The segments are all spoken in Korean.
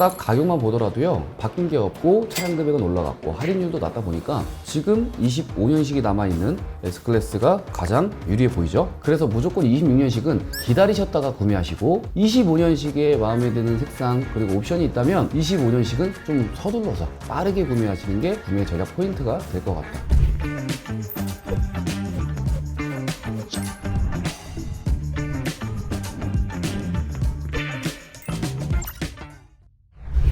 딱 가격만 보더라도요 바뀐 게 없고 차량 금액은 올라갔고 할인율도 낮다 보니까 지금 25년식이 남아있는 S클래스가 가장 유리해 보이죠? 그래서 무조건 26년식은 기다리셨다가 구매하시고 25년식에 마음에 드는 색상 그리고 옵션이 있다면 25년식은 좀 서둘러서 빠르게 구매하시는 게 구매 전략 포인트가 될 것 같다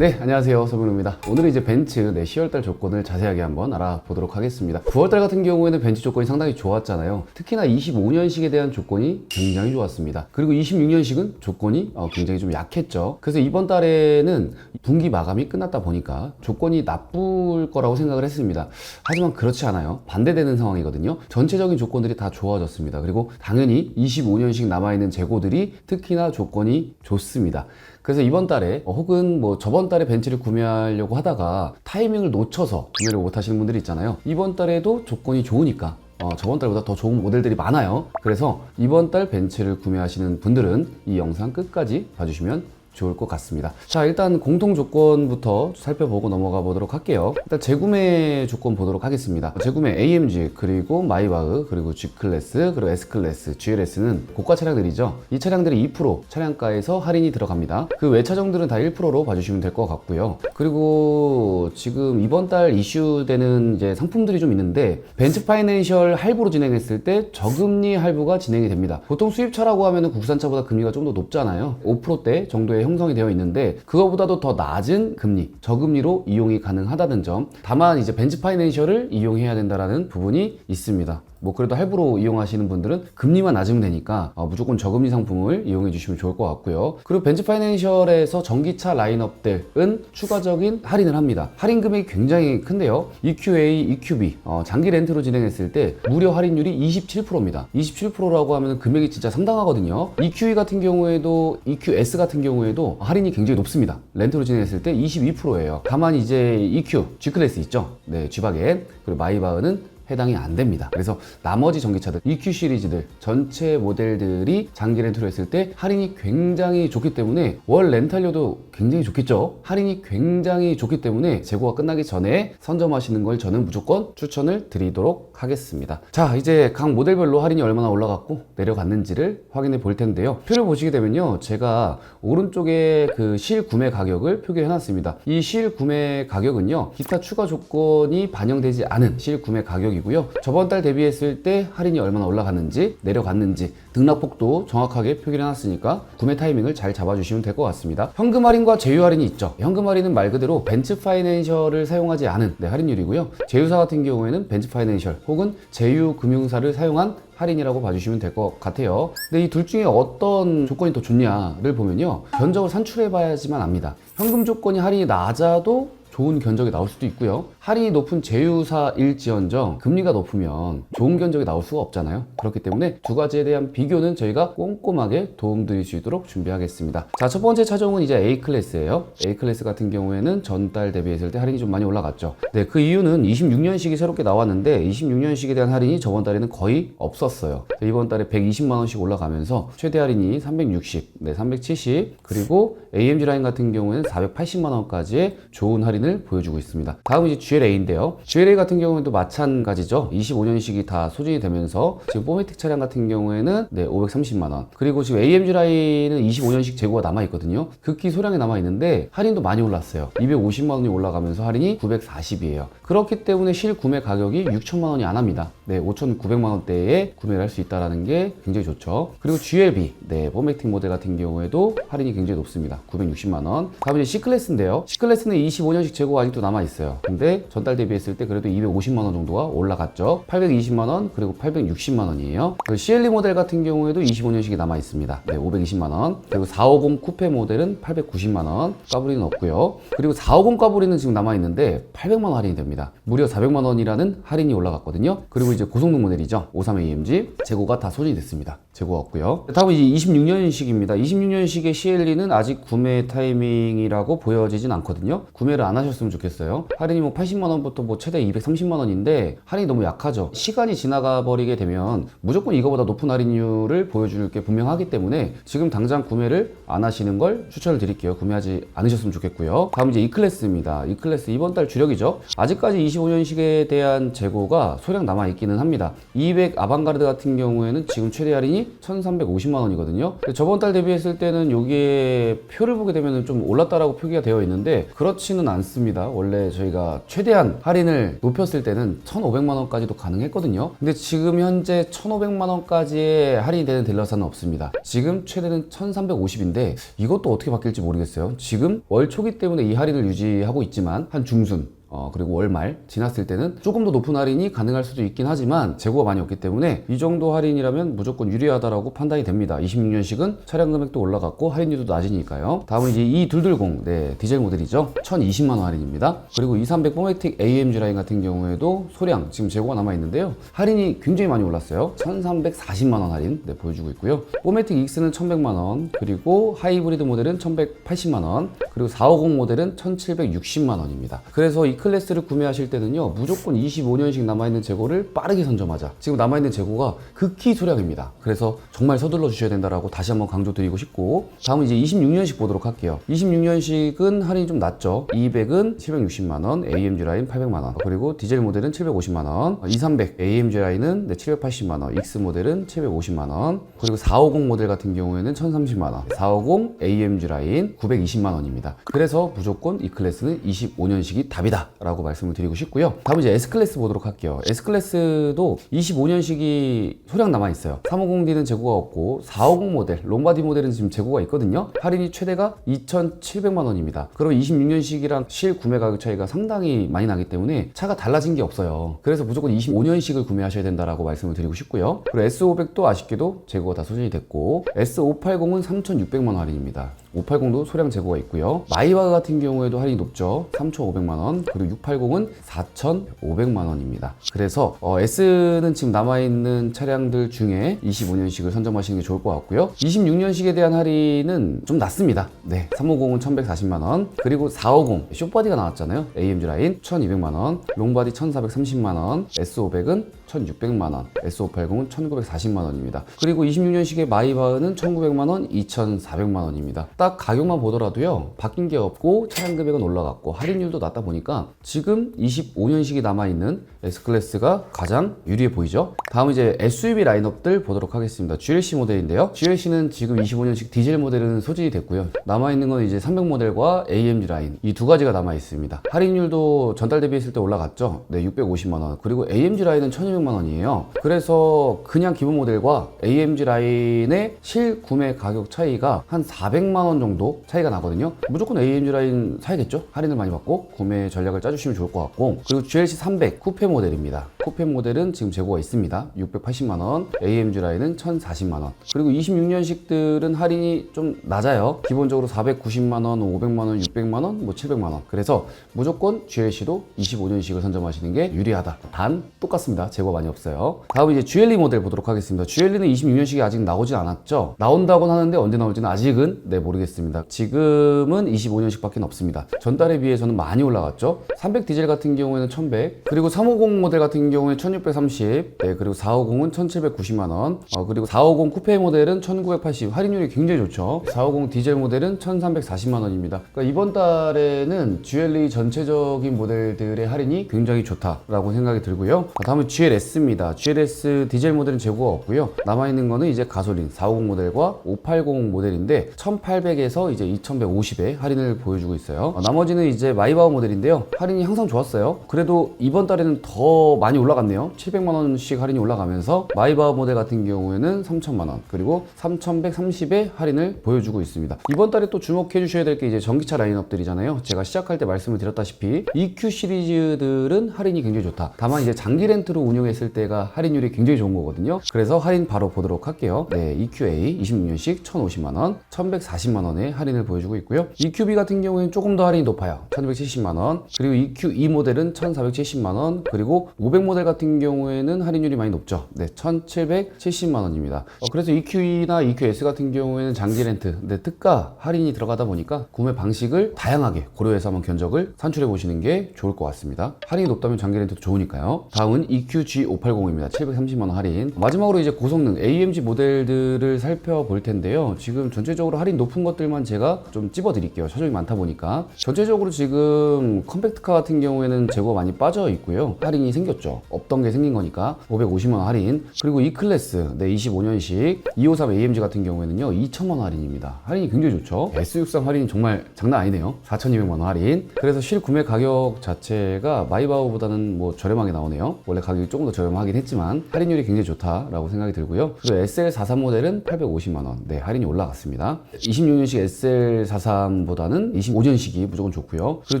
네, 안녕하세요. 서민우입니다. 오늘은 이제 벤츠 네, 10월달 조건을 자세하게 한번 알아보도록 하겠습니다. 9월달 같은 경우에는 벤츠 조건이 상당히 좋았잖아요. 특히나 25년식에 대한 조건이 굉장히 좋았습니다. 그리고 26년식은 조건이 어, 굉장히 좀 약했죠. 그래서 이번 달에는 분기 마감이 끝났다 보니까 조건이 나쁠 거라고 생각을 했습니다. 하지만 그렇지 않아요. 반대되는 상황이거든요. 전체적인 조건들이 다 좋아졌습니다. 그리고 당연히 25년식 남아있는 재고들이 특히나 조건이 좋습니다. 그래서 이번 달에 어, 혹은 뭐 저번 달에 벤츠를 구매하려고 하다가 타이밍을 놓쳐서 구매를 못 하시는 분들이 있잖아요. 이번 달에도 조건이 좋으니까 어, 저번 달보다 더 좋은 모델들이 많아요. 그래서 이번 달 벤츠를 구매하시는 분들은 이 영상 끝까지 봐주시면 좋을 것 같습니다. 자, 일단 공통 조건부터 살펴보고 넘어가 보도록 할게요. 일단 재구매 조건 보도록 하겠습니다. 재구매 AMG, 그리고 마이바흐, 그리고 G클래스, 그리고 S클래스, GLS는 고가 차량들이죠. 이 차량들이 2% 차량가에서 할인이 들어갑니다. 그 외 차종들은 다 1%로 봐주시면 될 것 같고요. 그리고 지금 이번 달 이슈되는 이제 상품들이 좀 있는데 벤츠 파이낸셜 할부로 진행했을 때 저금리 할부가 진행이 됩니다. 보통 수입차라고 하면 국산차보다 금리가 좀 더 높잖아요. 5%대 정도의 형성이 되어 있는데 그거보다도 더 낮은 금리, 저금리로 이용이 가능하다는 점. 다만 이제 벤츠 파이낸셜을 이용해야 된다라는 부분이 있습니다. 뭐 그래도 할부로 이용하시는 분들은 금리만 낮으면 되니까 어, 무조건 저금리 상품을 이용해 주시면 좋을 것 같고요. 그리고 벤츠 파이낸셜에서 전기차 라인업들은 추가적인 할인을 합니다. 할인 금액이 굉장히 큰데요. EQA, EQB 어, 장기 렌트로 진행했을 때 무료 할인율이 27%입니다. 27%라고 하면 금액이 진짜 상당하거든요. EQE 같은 경우에도 EQS 같은 경우에도 할인이 굉장히 높습니다. 렌트로 진행했을 때 22%예요. 다만 이제 EQ, G클래스 있죠. 네, G바겐 그리고 마이바흐는 해당이 안 됩니다. 그래서 나머지 전기차들, EQ 시리즈들 전체 모델들이 장기 렌트로 했을 때 할인이 굉장히 좋기 때문에 월 렌탈료도 굉장히 좋겠죠. 할인이 굉장히 좋기 때문에 재고가 끝나기 전에 선점하시는 걸 저는 무조건 추천을 드리도록 하겠습니다. 자, 이제 각 모델별로 할인이 얼마나 올라갔고 내려갔는지를 확인해 볼 텐데요. 표를 보시게 되면요. 제가 오른쪽에 그 실 구매 가격을 표기해 놨습니다. 이 실 구매 가격은요. 기타 추가 조건이 반영되지 않은 실 구매 가격 이고요. 저번 달 대비했을 때 할인이 얼마나 올라갔는지 내려갔는지 등락폭도 정확하게 표기해 놨으니까 구매 타이밍을 잘 잡아주시면 될 것 같습니다. 현금 할인과 제휴 할인이 있죠. 현금 할인은 말 그대로 벤츠 파이낸셜을 사용하지 않은 네, 할인율이고요. 제휴사 같은 경우에는 벤츠 파이낸셜 혹은 제휴 금융사를 사용한 할인이라고 봐주시면 될 것 같아요. 근데 이 둘 중에 어떤 조건이 더 좋냐를 보면요. 견적을 산출해 봐야지만 압니다. 현금 조건이 할인이 낮아도 좋은 견적이 나올 수도 있고요. 할인이 높은 제휴사일지언정 금리가 높으면 좋은 견적이 나올 수가 없잖아요. 그렇기 때문에 두 가지에 대한 비교는 저희가 꼼꼼하게 도움드릴 수 있도록 준비하겠습니다. 자, 첫 번째 차종은 이제 A 클래스예요. A 클래스 같은 경우에는 전달 대비했을 때 할인이 좀 많이 올라갔죠. 네, 그 이유는 26년식이 새롭게 나왔는데 26년식에 대한 할인이 저번 달에는 거의 없었어요. 이번 달에 120만 원씩 올라가면서 최대 할인이 360, 네, 370 그리고 AMG 라인 같은 경우에는 480만 원까지의 좋은 할인 을 보여주고 있습니다. 다음은 이제 GLA인데요. GLA 같은 경우에도 마찬가지죠. 25년식이 다 소진이 되면서 지금 포매틱 차량 같은 경우에는 네, 530만 원. 그리고 지금 AMG 라인은 25년식 재고가 남아 있거든요. 극히 소량이 남아 있는데 할인도 많이 올랐어요. 250만 원이 올라가면서 할인이 940이에요. 그렇기 때문에 실 구매 가격이 6천만 원이 안 합니다. 네, 5,900만 원대에 구매를 할 수 있다는 게 굉장히 좋죠. 그리고 GLB, 네, 포매틱 모델 같은 경우에도 할인이 굉장히 높습니다. 960만 원. 다음 이제 C클래스인데요. C클래스는 25년식 재고가 아직도 남아 있어요. 근데 전달 대비했을 때 그래도 250만 원 정도가 올라갔죠. 820만 원 그리고 860만 원이에요. 그 CLE 모델 같은 경우에도 25년식이 남아 있습니다. 네, 520만 원. 그리고 450 쿠페 모델은 890만 원. 까불이는 없고요. 그리고 450 까불이는 지금 남아 있는데 800만 원 할인이 됩니다. 무려 400만 원이라는 할인이 올라갔거든요. 그리고 이제 고성능 모델이죠. 53AMG 재고가 다 소진이 됐습니다. 재고가 없고요. 다음은 이제 26년식입니다. 26년식의 CLE는 아직 구매 타이밍이라고 보여지진 않거든요. 구매를 안 하셨으면 좋겠어요. 할인이 뭐 80만 원부터 뭐 최대 230만 원인데 할인이 너무 약하죠. 시간이 지나가 버리게 되면 무조건 이거보다 높은 할인율을 보여줄 게 분명하기 때문에 지금 당장 구매를 안 하시는 걸 추천을 드릴게요. 구매하지 않으셨으면 좋겠고요. 다음 이제 E클래스입니다. E클래스 이번 달 주력이죠. 아직까지 25년식에 대한 재고가 소량 남아 있기는 합니다. 200 아방가르드 같은 경우에는 지금 최대 할인이 1,350만 원이거든요. 저번 달 대비했을 때는 여기에 표를 보게 되면 좀 올랐다라고 표기가 되어 있는데 그렇지는 않습니다. 원래 저희가 최대한 할인을 높였을 때는 1,500만 원까지도 가능했거든요. 근데 지금 현재 1,500만 원까지의 할인이 되는 딜러사는 없습니다. 지금 최대는 1,350인데 이것도 어떻게 바뀔지 모르겠어요. 지금 월 초기 때문에 이 할인을 유지하고 있지만 한 중순 어, 그리고 월말 지났을 때는 조금 더 높은 할인이 가능할 수도 있긴 하지만 재고가 많이 없기 때문에 이 정도 할인이라면 무조건 유리하다라고 판단이 됩니다. 26년식은 차량 금액도 올라갔고 할인율도 낮으니까요. 다음은 이제 이 둘둘공 네, 디젤 모델이죠. 1,020만 원 할인입니다. 그리고 230 포매틱 AMG 라인 같은 경우에도 소량 지금 재고가 남아 있는데요. 할인이 굉장히 많이 올랐어요. 1,340만 원 할인 네, 보여주고 있고요. 포매틱 X는 1,100만 원, 그리고 하이브리드 모델은 1,180만 원, 그리고 450 모델은 1,760만 원입니다. 그래서 이 클래스를 구매하실 때는요 무조건 25년씩 남아있는 재고를 빠르게 선점하자. 지금 남아있는 재고가 극히 소량입니다. 그래서 정말 서둘러 주셔야 된다라고 다시 한번 강조드리고 싶고 다음은 이제 26년식 보도록 할게요. 26년식은 할인이 좀 낮죠. 200은 760만원 AMG 라인 800만원 그리고 디젤 모델은 750만원 2300 AMG 라인은 네, 780만원 X 모델은 750만원 그리고 450 모델 같은 경우에는 1030만원 450 AMG 라인 920만원입니다. 그래서 무조건 이 클래스는 25년식이 답이다 라고 말씀을 드리고 싶고요. 다음 이제 S클래스 보도록 할게요. S클래스도 25년식이 소량 남아있어요. 350D는 재고가 없고 450 모델, 롱바디 모델은 지금 재고가 있거든요. 할인이 최대가 2,700만 원입니다. 그럼 26년식이랑 실 구매 가격 차이가 상당히 많이 나기 때문에 차가 달라진 게 없어요. 그래서 무조건 25년식을 구매하셔야 된다라고 말씀을 드리고 싶고요. 그리고 S500도 아쉽게도 재고가 다 소진이 됐고 S580은 3,600만 원 할인입니다. 580도 소량 재고가 있고요. 마이바흐 같은 경우에도 할인이 높죠. 3,500만 원. 그리고 680은 4,500만 원입니다. 그래서 어, S는 지금 남아있는 차량들 중에 25년식을 선점하시는 게 좋을 것 같고요. 26년식에 대한 할인은 좀 낮습니다. 네. 350은 1,140만 원. 그리고 450 쇼바디가 나왔잖아요. AMG 라인 1,200만 원. 롱바디 1,430만 원. S500은 1,600만 원. S580은 1,940만 원입니다. 그리고 26년식의 마이바흐는 1,900만 원, 2,400만 원입니다. 딱 가격만 보더라도요. 바뀐 게 없고 차량 금액은 올라갔고 할인율도 낮다 보니까 지금 25년식이 남아 있는 S클래스가 가장 유리해 보이죠. 다음 이제 SUV 라인업들 보도록 하겠습니다. GLC 모델인데요. GLC는 지금 25년식 디젤 모델은 소진이 됐고요. 남아 있는 건 이제 300 모델과 AMG 라인 이 두 가지가 남아 있습니다. 할인율도 전달 대비했을 때 올라갔죠. 네, 650만 원. 그리고 AMG 라인은 1,200만 원이에요. 그래서 그냥 기본 모델과 AMG 라인의 실 구매 가격 차이가 한 400만 원 정도 차이가 나거든요. 무조건 AMG 라인 사야겠죠? 할인을 많이 받고 구매 전략을 짜주시면 좋을 것 같고 그리고 GLC 300 쿠페 모델입니다. 쿠페 모델은 지금 재고가 있습니다. 680만 원, AMG 라인은 1,040만 원. 그리고 26년식들은 할인이 좀 낮아요. 기본적으로 490만 원, 500만 원, 600만 원, 뭐 700만 원. 그래서 무조건 GLC도 25년식을 선점하시는 게 유리하다. 단 똑같습니다. 재고 많이 없어요. 다음 이제 GLE 모델 보도록 하겠습니다. GLE는 26년식이 아직 나오진 않았죠. 나온다고는 하는데 언제 나올지는 아직은 네 모르겠습니다. 지금은 25년식밖에 없습니다. 전달에 비해서는 많이 올라갔죠. 300 디젤 같은 경우에는 1100, 그리고 350 모델 같은 경우에 1630, 네 그리고 450은 1790만 원, 어, 그리고 450 쿠페 모델은 1980, 할인율이 굉장히 좋죠. 450 디젤 모델은 1340만 원입니다. 그러니까 이번 달에는 GLE 전체적인 모델들의 할인이 굉장히 좋다라고 생각이 들고요. 다음은 GLS입니다. GLS 디젤 모델은 재고가 없고요. 남아있는 거는 이제 가솔린 450 모델과 580 모델인데 1800 에서 이제 2150에 할인을 보여주고 있어요. 어, 나머지는 이제 마이바우 모델인데요. 할인이 항상 좋았어요. 그래도 이번 달에는 더 많이 올라갔네요. 700만 원씩 할인이 올라가면서 마이바우 모델 같은 경우에는 3천만 원 그리고 3130에 할인을 보여주고 있습니다. 이번 달에 또 주목해 주셔야 될 게 이제 전기차 라인업들이잖아요. 제가 시작할 때 말씀을 드렸다시피 EQ 시리즈들은 할인이 굉장히 좋다. 다만 이제 장기 렌트로 운영했을 때가 할인율이 굉장히 좋은 거거든요. 그래서 할인 바로 보도록 할게요. 네, EQA 26년식 1,050만 원, 1,140만 1270만 원의 할인을 보여주고 있고요. EQB 같은 경우에는 조금 더 할인이 높아요. 1270만 원. 그리고 EQ2 모델은 1470만 원. 그리고 500 모델 같은 경우에는 할인율이 많이 높죠. 네, 1770만 원입니다. 어, 그래서 EQE나 EQS 같은 경우에는 장기 렌트, 근데 특가 할인이 들어가다 보니까 구매 방식을 다양하게 고려해서 한번 견적을 산출해 보시는 게 좋을 것 같습니다. 할인이 높다면 장기 렌트도 좋으니까요. 다음은 EQG580입니다. 730만 원 할인. 마지막으로 이제 고성능 AMG 모델들을 살펴볼 텐데요. 지금 전체적으로 할인 높은 것들만 제가 좀 찝어 드릴게요. 차종이 많다 보니까. 전체적으로 지금 컴팩트카 같은 경우에는 재고가 많이 빠져 있고요. 할인이 생겼죠. 없던 게 생긴 거니까 550만 원 할인. 그리고 E 클래스 네 25년식 253 AMG 같은 경우에는요 2천만 원 할인입니다. 할인이 굉장히 좋죠. S63 할인이 정말 장난 아니네요. 4,200만 원 할인. 그래서 실 구매 가격 자체가 마이바우보다는 뭐 저렴하게 나오네요. 원래 가격이 조금 더 저렴하긴 했지만 할인율이 굉장히 좋다라고 생각이 들고요. 그리고 SL43 모델은 850만 원. 네, 할인이 올라갔습니다. 26 년식 SL43보다는 25년식이 무조건 좋고요. 그리고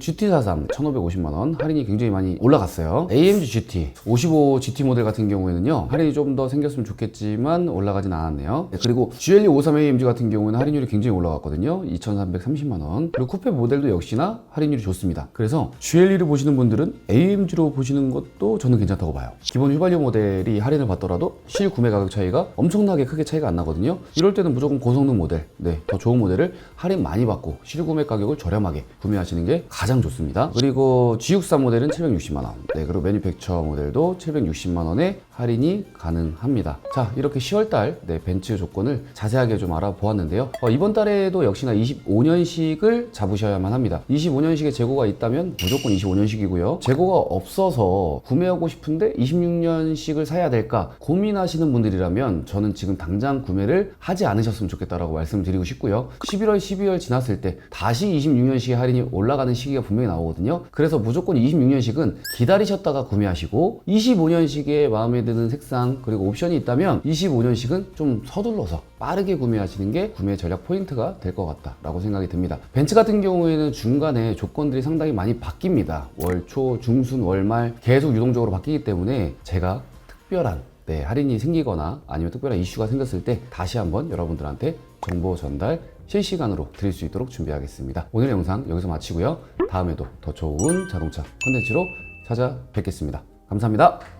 GT43 1,550만 원. 할인이 굉장히 많이 올라갔어요. AMG GT 55 GT 모델 같은 경우에는요. 할인이 좀 더 생겼으면 좋겠지만 올라가진 않았네요. 네, 그리고 GLE 53 AMG 같은 경우에는 할인율이 굉장히 올라갔거든요. 2,330만 원. 그리고 쿠페 모델도 역시나 할인율이 좋습니다. 그래서 GLE를 보시는 분들은 AMG로 보시는 것도 저는 괜찮다고 봐요. 기본 휘발유 모델이 할인을 받더라도 실 구매 가격 차이가 엄청나게 크게 차이가 안 나거든요. 이럴 때는 무조건 고성능 모델, 네, 더 좋은 모델을 할인 많이 받고 실 구매 가격을 저렴하게 구매하시는 게 가장 좋습니다. 그리고 G63 모델은 760만 원. 네, 그리고 매니팩처 모델도 760만 원에 할인이 가능합니다. 자, 이렇게 10월달 네, 벤츠 조건을 자세하게 좀 알아보았는데요. 어, 이번 달에도 역시나 25년식을 잡으셔야만 합니다. 25년식에 재고가 있다면 무조건 25년식이고요. 재고가 없어서 구매하고 싶은데 26년식을 사야 될까 고민하시는 분들이라면 저는 지금 당장 구매를 하지 않으셨으면 좋겠다라고 말씀드리고 싶고요. 11월, 12월 지났을 때 다시 26년식의 할인이 올라가는 시기가 분명히 나오거든요. 그래서 무조건 26년식은 기다리셨다가 구매하시고 25년식에 마음에 드는 색상 그리고 옵션이 있다면 25년식은 좀 서둘러서 빠르게 구매하시는 게 구매 전략 포인트가 될 것 같다라고 생각이 듭니다. 벤츠 같은 경우에는 중간에 조건들이 상당히 많이 바뀝니다. 월 초, 중순, 월말 계속 유동적으로 바뀌기 때문에 제가 특별한 네, 할인이 생기거나 아니면 특별한 이슈가 생겼을 때 다시 한번 여러분들한테 정보 전달 실시간으로 드릴 수 있도록 준비하겠습니다. 오늘 영상 여기서 마치고요. 다음에도 더 좋은 자동차 컨텐츠로 찾아뵙겠습니다. 감사합니다.